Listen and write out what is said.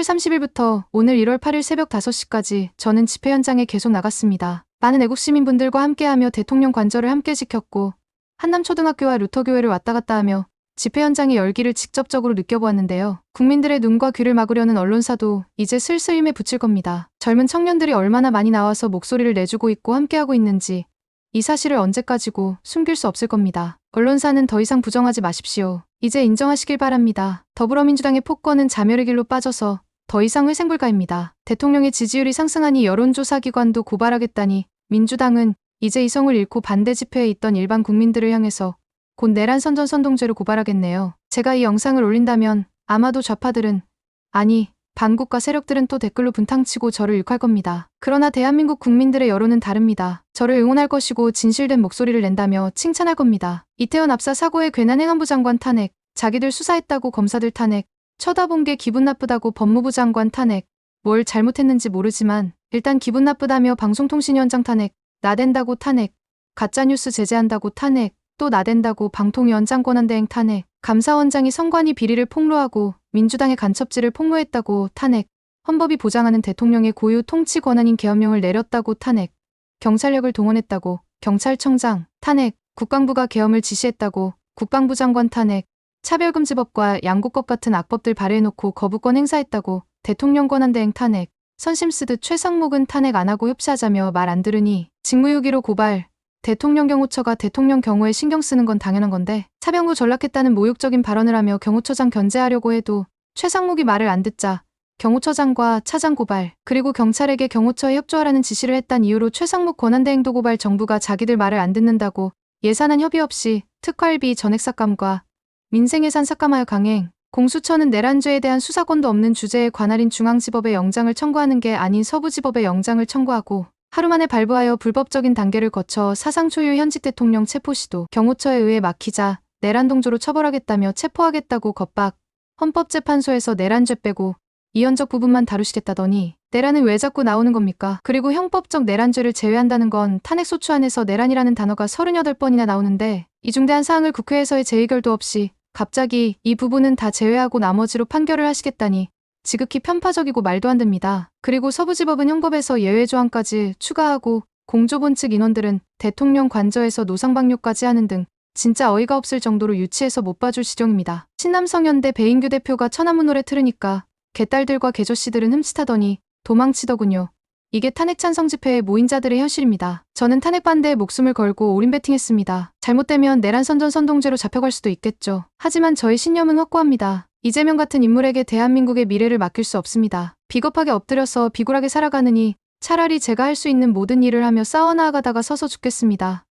10월 30일부터 오늘 1월 8일 새벽 5시까지 저는 집회 현장에 계속 나갔습니다. 많은 애국 시민분들과 함께하며 대통령 관절을 함께 지켰고 한남초등학교와 루터교회를 왔다 갔다 하며 집회 현장의 열기를 직접적으로 느껴보았는데요. 국민들의 눈과 귀를 막으려는 언론사도 이제 슬슬 힘에 붙일 겁니다. 젊은 청년들이 얼마나 많이 나와서 목소리를 내주고 있고 함께하고 있는지 이 사실을 언제까지고 숨길 수 없을 겁니다. 언론사는 더 이상 부정하지 마십시오. 이제 인정하시길 바랍니다. 더불어민주당의 폭거는 자멸의 길로 빠져서 더 이상 회생불가입니다. 대통령의 지지율이 상승하니 여론조사기관도 고발하겠다니 민주당은 이제 이성을 잃고 반대 집회에 있던 일반 국민들을 향해서 곧 내란 선전 선동죄로 고발하겠네요. 제가 이 영상을 올린다면 아마도 좌파들은 아니 반국가 세력들은 또 댓글로 분탕치고 저를 욕할 겁니다. 그러나 대한민국 국민들의 여론은 다릅니다. 저를 응원할 것이고 진실된 목소리를 낸다며 칭찬할 겁니다. 이태원 압사 사고의 괜한 행안부 장관 탄핵, 자기들 수사했다고 검사들 탄핵, 쳐다본 게 기분 나쁘다고 법무부 장관 탄핵, 뭘 잘못했는지 모르지만 일단 기분 나쁘다며 방송통신위원장 탄핵, 나댄다고 탄핵, 가짜뉴스 제재한다고 탄핵, 또 나댄다고 방통위원장 권한대행 탄핵, 감사원장이 선관위 비리를 폭로하고 민주당의 간첩질을 폭로했다고 탄핵, 헌법이 보장하는 대통령의 고유 통치 권한인 계엄령을 내렸다고 탄핵, 경찰력을 동원했다고 경찰청장 탄핵, 국방부가 계엄을 지시했다고 국방부 장관 탄핵, 차별금지법과 양국법 같은 악법들 발의해놓고 거부권 행사했다고 대통령 권한대행 탄핵, 선심 쓰듯 최상목은 탄핵 안 하고 협치하자며 말 안 들으니 직무유기로 고발, 대통령 경호처가 대통령 경호에 신경 쓰는 건 당연한 건데 차병구 전락했다는 모욕적인 발언을 하며 경호처장 견제하려고 해도 최상목이 말을 안 듣자 경호처장과 차장 고발 그리고 경찰에게 경호처에 협조하라는 지시를 했단 이유로 최상목 권한대행도 고발 정부가 자기들 말을 안 듣는다고 예산안 협의 없이 특활비 전액 삭감과 민생예산 삭감하여 강행 공수처는 내란죄에 대한 수사권도 없는 주제에 관할인 중앙지법에 영장을 청구하는 게 아닌 서부지법에 영장을 청구하고 하루 만에 발부하여 불법적인 단계를 거쳐 사상 초유 현직 대통령 체포 시도 경호처에 의해 막히자 내란 동조로 처벌하겠다며 체포하겠다고 겁박 헌법재판소에서 내란죄 빼고 이현적 부분만 다루시겠다더니 내란은 왜 자꾸 나오는 겁니까? 그리고 형법적 내란죄를 제외한다는 건 탄핵소추 안에서 내란이라는 단어가 38번이나 나오는데 이 중대한 사항을 국회에서의 재의결도 없이 갑자기 이 부분은 다 제외하고 나머지로 판결을 하시겠다니 지극히 편파적이고 말도 안 됩니다. 그리고 서부지법은 형법에서 예외 조항까지 추가하고 공조본 측 인원들은 대통령 관저에서 노상방뇨까지 하는 등 진짜 어이가 없을 정도로 유치해서 못 봐줄 지경입니다. 신남성현대 배인규 대표가 천안문 노래 틀으니까 개딸들과 개조씨들은 흠칫하더니 도망치더군요. 이게 탄핵 찬성 집회의 모인 자들의 현실입니다. 저는 탄핵 반대에 목숨을 걸고 올인 베팅했습니다. 잘못되면 내란 선전 선동죄로 잡혀갈 수도 있겠죠. 하지만 저의 신념은 확고합니다. 이재명 같은 인물에게 대한민국의 미래를 맡길 수 없습니다. 비겁하게 엎드려서 비굴하게 살아가느니 차라리 제가 할 수 있는 모든 일을 하며 싸워나가다가 서서 죽겠습니다.